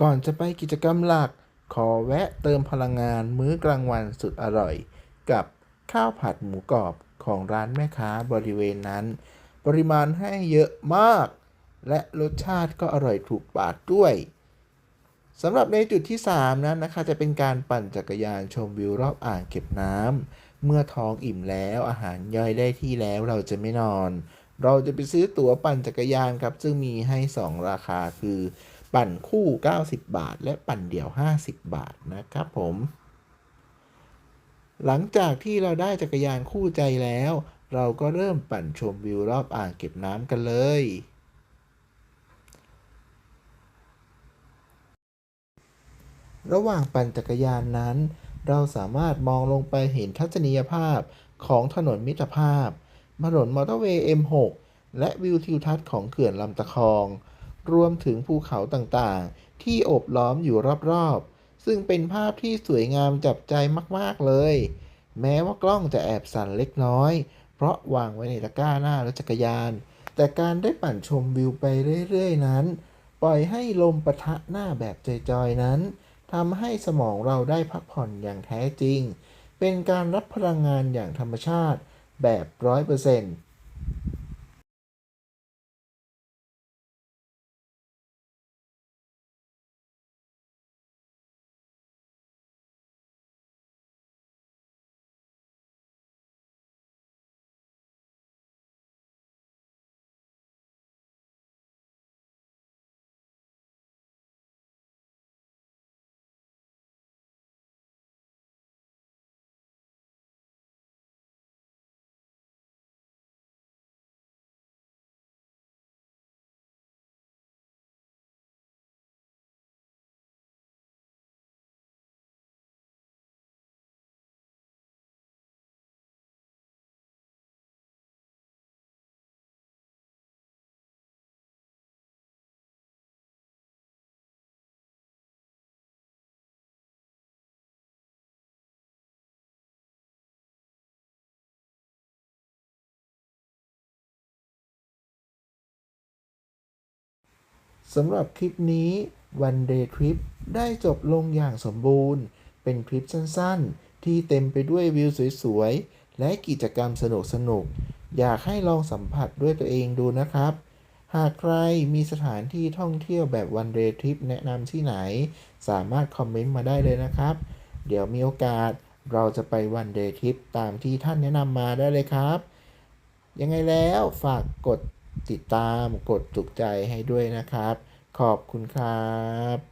ก่อนจะไปกิจกรรมหลัก ขอแวะเติมพลังงานมื้อกลางวันสุดอร่อย กับข้าวผัดหมูกรอบของร้านแม่ค้าบริเวณนั้น ปริมาณให้เยอะมาก และรสชาติก็อร่อยถูกปากด้วยสำหรับในจุดที่ 3 นั้นนะคะ จะเป็นการปั่นจักรยานชมวิวรอบอ่างเก็บน้ำเมื่อท้องอิ่มแล้วอาหารย่อยได้ที่แล้วเราจะไม่นอน เราจะไปซื้อตั๋วปั่นจักรยานครับ ซึ่งมีให้ 2 ราคาคือ ปั่นคู่ 90 บาท และปั่นเดี่ยว 50 บาทนะครับผม หลังจากที่เราได้จักรยานคู่ใจแล้ว เราก็เริ่มปั่นชมวิวรอบอ่างเก็บน้ำกันเลยระหว่างปั่นจักรยานนั้น เราสามารถมองลงไปเห็นทัศนียภาพของถนนมิตรภาพ ถนนมอเตอร์เวย์ M6 และวิวทิวทัศน์ของเขื่อนลำตะคอง รวมถึงภูเขาต่างๆ ที่โอบล้อมอยู่รอบๆ ซึ่งเป็นภาพที่สวยงามจับใจมากๆเลย แม้ว่ากล้องจะแอบสั่นเล็กน้อย เพราะวางไว้ในตะกร้าหน้ารถจักรยาน แต่การได้ปั่นชมวิวไปเรื่อยๆ นั้น ปล่อยให้ลมปะทะหน้าแบบจอยๆ นั้นทำให้สมองเราได้พักผ่อนอย่างแท้จริง เป็นการรับพลังงานอย่างธรรมชาติแบบร้อยเปอร์เซ็นต์ สำหรับคลิปนี้ One Day Trip ได้จบลงอย่างสมบูรณ์ เป็นคลิปสั้นๆ ที่เต็มไปด้วยวิวสวยๆ และกิจกรรมสนุกๆอยากให้ลองสัมผัสด้วยตัวเองดูนะครับ หากใครมีสถานที่ท่องเที่ยวแบบ One Day Trip แนะนำที่ไหน สามารถคอมเมนต์มาได้เลยนะครับ เดี๋ยวมีโอกาสเราจะไป One Day Trip ตามที่ท่านแนะนำมาได้เลยครับ ยังไงแล้วฝากกด ติดตามกดถูกใจให้ด้วยนะครับ ขอบคุณครับ